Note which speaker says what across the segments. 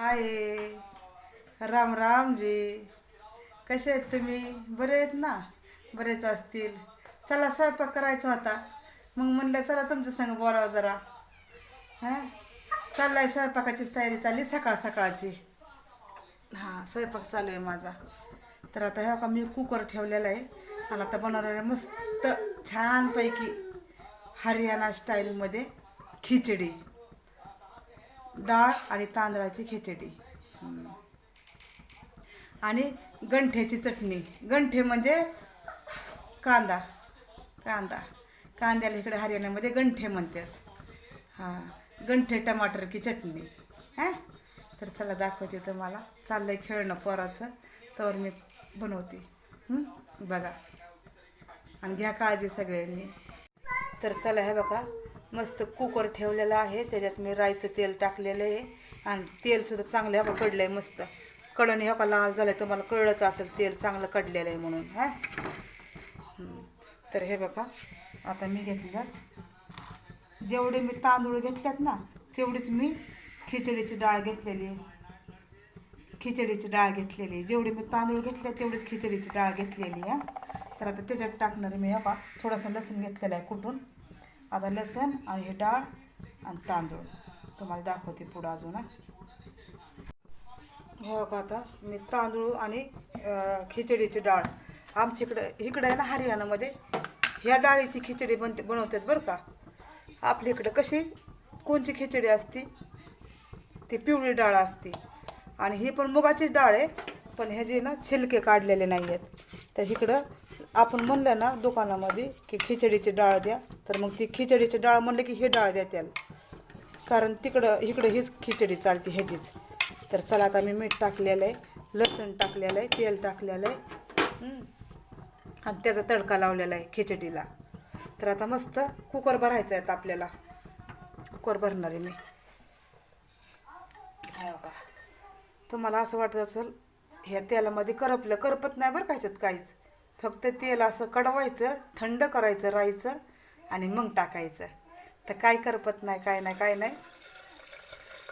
Speaker 1: हाय. राम राम जी. कसे आहेत तुम्ही? बरे आहेत ना? बरेच असतील. चला स्वयंपाक करायचा होता. मग म्हणलं चला तुमच्या संग बोलावं जरा. हां? चाललाय स्वयंपाकाचीच तयारी चालली सकाळ सकाळची. हां स्वयंपाक चालू आहे माझा. तर आता ह्या का मी कुकर ठेवलेला आहे. आणि आता बनवणार आहे मस्त छानपैकी हरियाणा स्टाईलमध्ये खिचडी. डाळ आणि तांदळाची खिचडी. आणि गंठ्याची चटणी. गंठे म्हणजे कांदा. कांदा. कांद्याला इकडे हरियाणामध्ये गंठे म्हणतात. हां. गंठे टमाटर की चटणी. हां? तर चला दाखवते तुम्हाला. चाललंय खेळणं पोराचं. तर मी बनवते. बघा. आणि घ्या काळजी सगळ्यांनी. तर चला हे बघा. मस्त कुकर ठेवलेला आहे. त्याच्यात मी राईचं तेल टाकलेलं आहे. आणि तेलसुद्धा चांगलं ह्या पडलं आहे मस्त. कडण ह्या का लाल झालं आहे तुम्हाला कळलंच असेल तेल चांगलं कडलेलं आहे म्हणून हा? तर हे बघा आता मी घेतल्यात. जेवढे मी तांदूळ घेतल्यात ना तेवढीच मी खिचडीची डाळ घेतलेली आहे. खिचडीची डाळ घेतलेली आहे. जेवढी मी तांदूळ घेतले तेवढीच खिचडीची डाळ घेतलेली आहे. तर आता त्याच्यात टाकणार मी बा थोडंसं लसूण घेतलेलं आहे कुठून? आता लसूण आणि हे डाळ आणि तांदूळ. तुम्हाला दाखवते पुढं अजून हो. का आता? मी तांदूळ आणि खिचडीची डाळ. आमच्या इकडं इकडं आहे ना हरियाणामध्ये ह्या डाळीची खिचडी बनते बनवतात बरं का? आपल्या इकडं कशी? कोणची खिचडी असती? ती पिवळी डाळ असते. आणि ही पण मुगाचीच डाळ आहे पण ह्याचे ना छिलके काढलेले नाही आहेत तर इकडं आपण म्हणलं ना दुकानामध्ये की खिचडीची डाळ द्या तर मग ती खिचडीची डाळ म्हणलं की हे डाळ द्या त्याला. कारण तिकडं इकडं हीच खिचडी चालते ह्याचीच. तर चला आता मी मीठ टाकलेलं आहे लसूण टाकलेलं आहे तेल टाकलेलं आहे आणि त्याचा तडका लावलेला आहे खिचडीला. तर आता मस्त कुकर भरायचं आहे आपल्याला. कुकर भरणार आहे मी. का तुम्हाला असं वाटत असेल ह्या तेलामध्ये करपलं करपत नाही बरं का काहीच. फक्त तेल असं कडवायचं थंड करायचं राहायचं आणि मग टाकायचं. तर काय करपत नाही काय नाही काय नाही.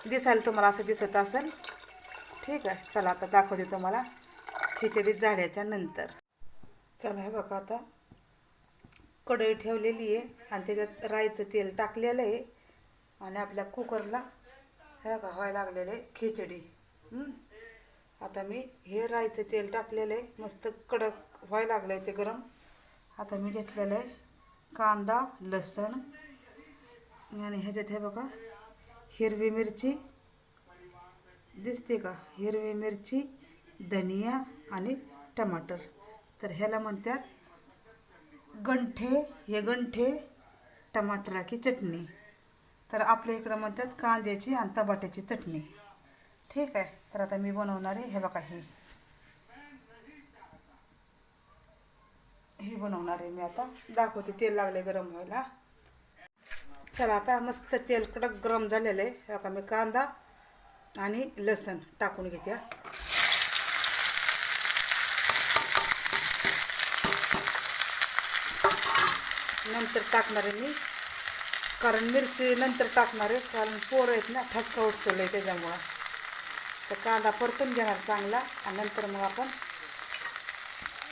Speaker 1: दिसायला तुम्हाला असं दिसत असेल. ठीक आहे चला आता दाखवते तुम्हाला खिचडी झाल्याच्यानंतर. चला हे बघा आता. कढई ठेवलेली आहे आणि त्याच्यात राईचं तेल टाकलेलं आहे. आणि आपल्या कुकरला हे बघा व्हायला लागलेलं आहे खिचडी. आता मी हे राईचं तेल टाकलेलं आहे. मस्त कडक व्हायला लागलं आहे ते गरम. आता मी घेतलेलं आहे कांदा लसण आणि ह्याच्यात हे बघा हिरवी मिरची. दिसते का? हिरवी मिरची धनिया आणि टमाटर. तर ह्याला म्हणतात गंठे हे गंठे टमाटराची चटणी. तर आपल्या इकडं म्हणतात कांद्याची आणि टमाट्याची चटणी. ठीक आहे. तर आता मी बनवणार आहे हे बघा हे. हे बनवणार आहे मी आता. दाखवते तेल लागले गरम व्हायला. चला आता मस्त तेल कडक गरम झालेलं आहे. हे मी कांदा आणि लसण टाकून घेते. नंतर टाकणार आहे मी. कारण मिरची नंतर टाकणार आहे कारण पोरं आहेत ना ठसका उठतो आहे त्याच्यामुळं. तर कांदा परतून घेणार चांगला. आणि नंतर मग आपण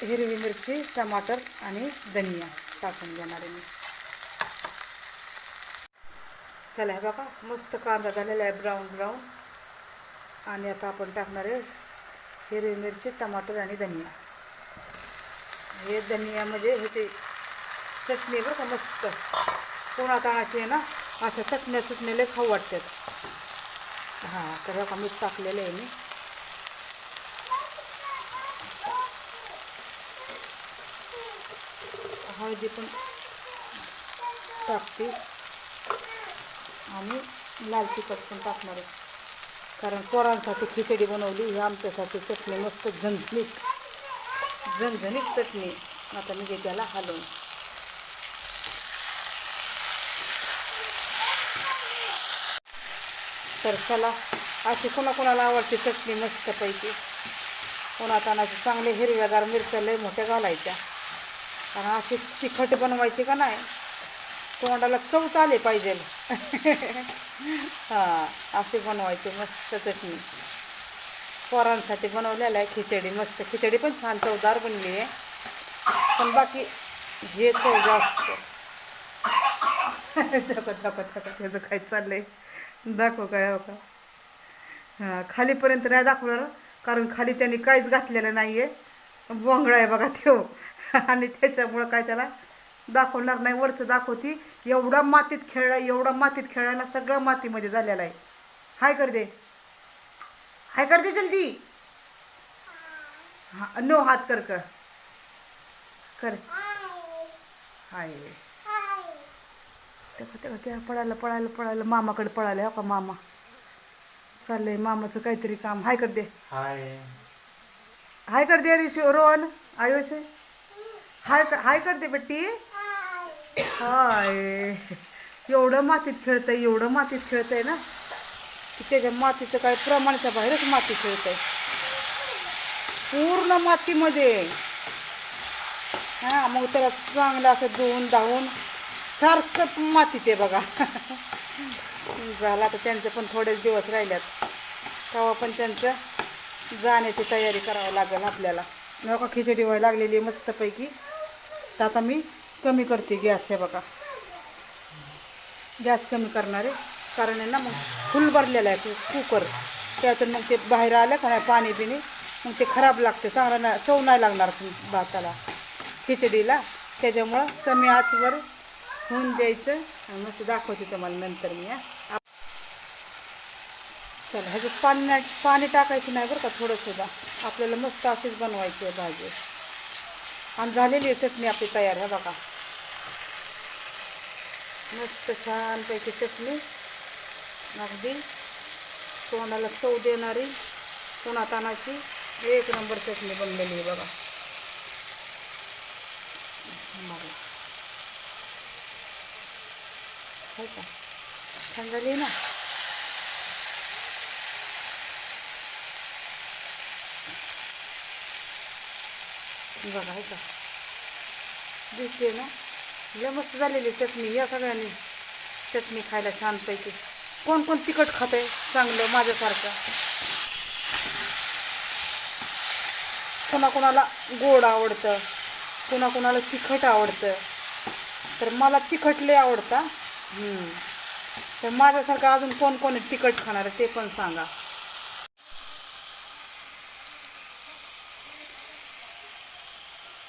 Speaker 1: हिरवी मिरची टमाटर आणि धनिया टाकून घेणार आहे मी. चला हे बघा मस्त कांदा झालेला आहे ब्राऊन ब्राऊन आणि आता आपण टाकणार आहे हिरवी मिरची टमाटर आणि धनिया. हे धनिया म्हणजे ह्याची चटणी बरं का मस्त. पुन्हा ताणाची आहे ना अशा चटण्या सुटण्याला खाऊ वाटतात. हां तर का मीठ टाकलेलं आहे मी. हळदी पण टाकते. आणि लाल तिखट पण टाकणार आहे. कारण पोरांसाठी खिचडी बनवली ही आमच्यासाठी चटणी मस्त झणझणीत झणझणीत चटणी. आता मी त्याला हलवून. तर चला अशी कोणाकोणाला आवडते चटणी मस्तपैकी. कोणा तानाचे चांगले हिरव्यागार मिरच्या लय मोठ्या घालायच्या. कारण अशी तिखट बनवायची का नाही तोंडाला चव आले पाहिजे. हां असे बनवायचे मस्त चटणी. पोरांसाठी बनवलेलं आहे खिचडी मस्त खिचडी पण छान चवदार बनली आहे. पण बाकी हे चव जास्त. दाखव दाखव दाखव त्याचं काय चाललंय दाखव काय हो का? हां खालीपर्यंत नाही दाखवणार कारण खाली त्यांनी काहीच घातलेलं नाही आहे बोंगळा आहे बघा ठेव आणि त्याच्यामुळं काय त्याला दाखवणार नाही वरचं दाखवती. एवढा मातीत खेळला एवढा मातीत खेळला ना सगळं मातीमध्ये झालेलं आहे. हाय कर दे. हाय कर दे जल्दी. हा नो हात कर कर. कर. हाय. तेव्हा तेव्हा तेव्हा पळायला पळायला पळायला मामाकडे पळाले हो का मामा? चाललंय मामाचं काहीतरी काम. हाय कर दे.
Speaker 2: हाय.
Speaker 1: हाय कर दे ऋषी रोहन आयुष. हाय कर- हाय करते दे बेटी. हाय. एवढं मातीत खेळतंय एवढं मातीत खेळतंय ना. की त्याच्या मातीचं काय प्रमाणाच्या बाहेरच माती खेळतंय. पूर्ण मातीमध्ये. हा मग त्याला चांगलं असं धुवून धावून सारखं मातीत आहे बघा. झालं आता त्यांचं पण थोडेच दिवस राहिल्यात. तेव्हा पण त्यांचं जाण्याची तयारी करावी लागेल आपल्याला. नका खिचडी व्हायला लागलेली आहे मस्तपैकी. तर आता मी कमी करते गॅस हे बघा. गॅस कमी करणार. आहे कारण आहे ना मग फुल भरलेला आहे कुकर. त्यातून मग ते बाहेर आलं का नाही पाणी बिणी मग ते खराब लागते. चांगला नाही चव नाही लागणार भाताला खिचडीला. त्याच्यामुळं कमी आचवर होऊन द्यायचं. आणि मस्त दाखवते तुम्हाला नंतर मी चला ह्याच्यात पाणी नाही पाणी टाकायचं नाही बरं का थोडंसुद्धा. आपल्याला मस्त अशीच बनवायची आहे भाजी. आणि झालेली आहे चटणी आपली तयार आहे बघा. मस्त छानपैकी चटणी अगदी. तोंडाला चव देणारी तानाची एक नंबर चटणी बनलेली आहे बघा. हो का? छान झाली आहे ना? बघा आहे का दिसते ना? लय मस्त झालेली चटणी या सगळ्यांनी चटणी खायला छानपैकी. कोण कोण तिखट खाते चांगलं माझ्यासारखं? कोणाकोणाला गोड आवडतं कोणाकोणाला तिखट आवडतं. तर मला तिखट लय आवडतं तर माझ्यासारखं अजून कोण कोण तिखट खाणार ते पण सांगा.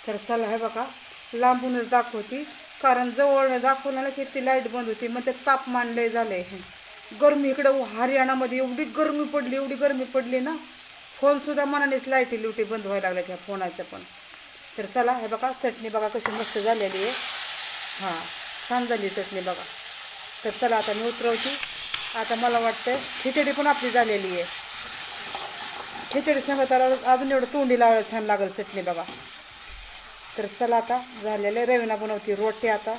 Speaker 1: तर चला हे बघा लांबूनच दाखवती. कारण जवळ दाखवलं की ती लाइट बंद होती मग ते तापमान लय झालंय गरमी इकडं हरियाणामध्ये एवढी गरमी पडली एवढी गरमी पडली ना. फोनसुद्धा मनानेच लाईटी लुटी बंद व्हायला लागल्या त्या फोनाचं पण. तर चला हे बघा चटणी बघा कशी मस्त झालेली आहे. हां छान झाली चटणी बघा. तर चला आता मी उतरवते. आता मला वाटतं खिचडी पण आपली झालेली आहे. खिचडी सांगत अजून एवढं तोंडी लावायला छान लागेल चटणी बघा. तर चला आता झालेले रविना बनवते रोट्या आता.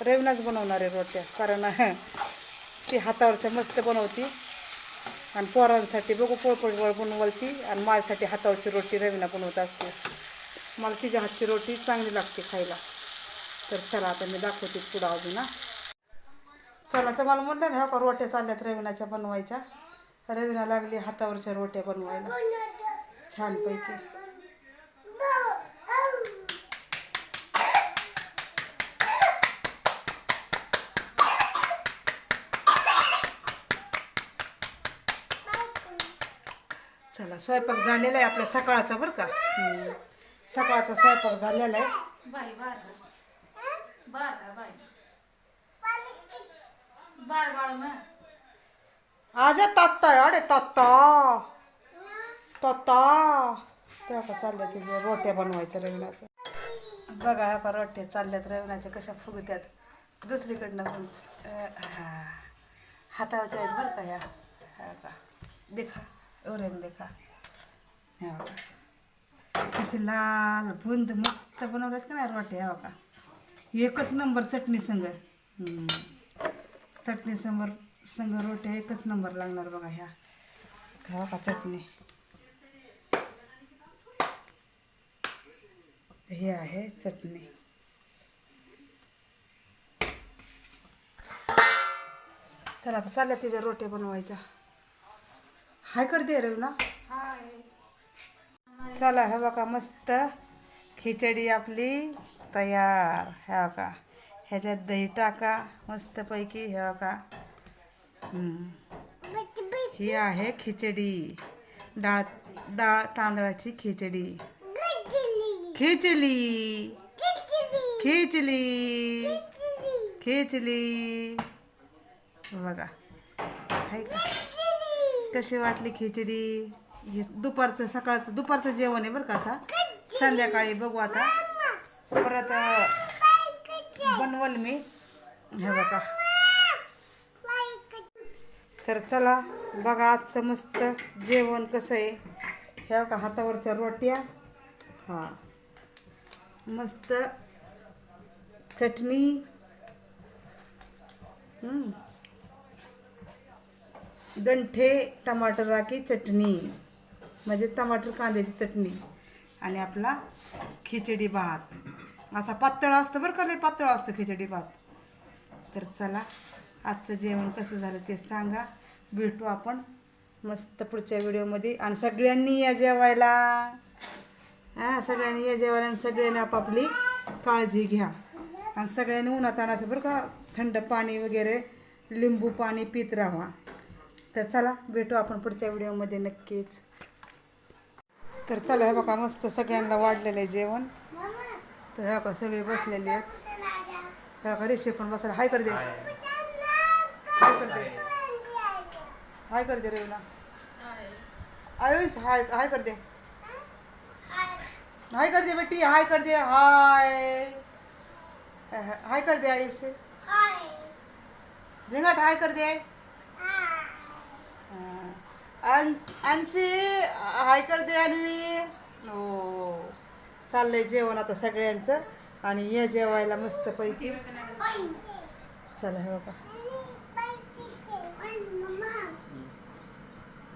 Speaker 1: रविनाच बनवणार आहे रोट्या कारण ती हातावरच्या मस्त बनवती. आणि पोरांसाठी बघू पोळपळ बनवलती आणि माझ्यासाठी हातावरची रोटी रविना बनवत असते. मला तिच्या हातची रोटी चांगली लागते खायला. तर चला आता मी दाखवते पुढं अजून चला तर मला म्हणलं ना का रोट्या चालल्यात रविनाच्या बनवायच्या. रविना लागली हातावरच्या रोट्या बनवायला. छानपैकी. स्वयंपाक झालेला आहे आपल्या सकाळचा बरं का. सकाळचा स्वयंपाक झालेला आहे.
Speaker 3: बाय बार बार बाय बार बाळ मग.
Speaker 1: आज तत्ता आहे अरे तत्ता. तत्ता. तेव्हा का चालल्या तुझ्या रोट्या बनवायच्या रविनाचं बघा ह्या का रोट्या चालल्यात रविनाच्या कशा फुगत्यात. दुसरीकडनं पण हा. हातावरच्या आहेत बरं का ह्या हा का. देखा ओरेन देखा. ह्या बघा. कशी लाल बुंद मस्त बनवतात का नाही रोटे ह्या का एकच नंबर चटणी संग चटणी समोर संग रोट्या एकच नंबर लागणार बघा ह्या. ह्या का चटणी. हे आहे चटणी. चला आता चालल्या तुझ्या रोट्या बनवायच्या. हाय कर दे रवी ना. चला हे बघा मस्त खिचडी आपली तयार. हे बघा ह्याच्यात दही टाका मस्तपैकी हे बघा. ही आहे खिचडी डाळ डाळ तांदळाची खिचडी. खिचली. खिचली. खिचली. बघा आहे का? कशी वाटली खिचडी? हे दुपारचं सकाळचं दुपारचं जेवण आहे बरं का आता. संध्याकाळी बघू आता. परत बनवल मी. हे बघा. तर चला बघा आजचं मस्त जेवण कसं आहे. हे बघा हातावरच्या रोट्या. हां. मस्त चटणी. गंठे टमाटराची चटणी. म्हणजे टमाटर कांद्याची चटणी आणि आपला खिचडी भात. असा पातळ असतो बरं का लय पातळ असतो खिचडी भात. तर चला आजचं जेवण कसं झालं ते सांगा. भेटू आपण मस्त पुढच्या व्हिडिओमध्ये. आणि सगळ्यांनी या जेवायला. हां सगळ्यांनी या जेवायला आणि सगळ्यांनी आपापली काळजी घ्या. आणि सगळ्यांनी उन्हात आणायचं बरं का थंड पाणी वगैरे लिंबू पाणी पित राहा. तर चला भेटू आपण पुढच्या व्हिडिओमध्ये नक्कीच. तर चला हे बघा मस्त सगळ्यांना वाढलेलं आहे जेवण. तर हे बघा सगळे बसलेले आहेत. हे बघा रेषे पण बसायला हाय कर दे. हाय. कर दे. हाय कर दे रेवला आयुष हाय हाय कर दे. हाय कर दे बेटी. हाय कर दे. हाय. हाय कर दे आयुष. झिंगाट हाय कर दे. आणखी हाय कर दे अन्वी. हो चाललंय जेवण आता सगळ्यांचं. आणि या जेवायला मस्त पैकी चला हे बघा.